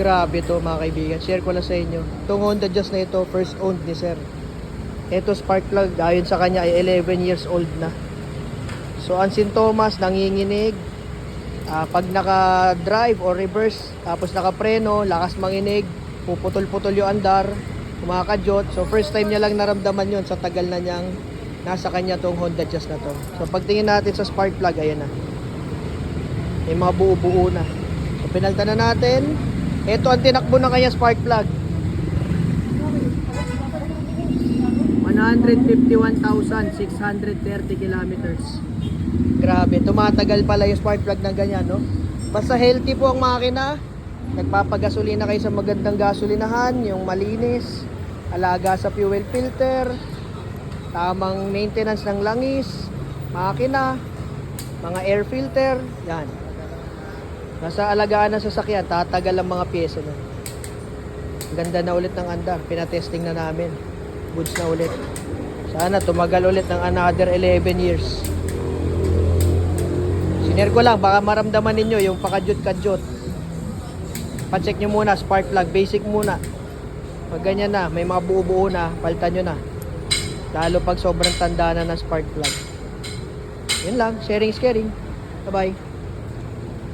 Grabe to mga kaibigan. Share ko lang sa inyo. Itong Honda Jazz na ito, first owned ni sir. Ito spark plug, ayon sa kanya ay 11 years old na. So ang sintomas, nanginginig. Ah, pag naka-drive or reverse, tapos naka-preno, lakas manginig, puputol-putol yung andar, kumakadyot. So first time niya lang naramdaman yon sa tagal na niyang nasa kanya tong Honda Jazz na to. So pagtingin natin sa spark plug, ayan na. May mga buo-buo na. So pinalta na natin. Ito ang tinakbo na kanya spark plug. 151,630 kilometers. Grabe, tumatagal pala yung spark plug ng ganyan, no? Basta healthy po ang makina. Nagpapagasolina kayo sa magandang gasolinahan, yung malinis, alaga sa fuel filter, tamang maintenance ng langis, makina, mga air filter, yan. Nasa alagaan ng sasakyan, tatagal ang mga pyesa nun. Ganda na ulit ng andar, pinatesting na namin. Goods na ulit. Sana tumagal ulit ng another 11 years. Siner ko lang, baka maramdaman ninyo yung pakadyot-kadyot. Pacheck nyo muna, spark plug, basic muna. Pag ganyan na, may mga buo-buo na, palitan nyo na. Lalo pag sobrang tanda na ng spark plug. Yun lang, sharing is caring. Bye-bye.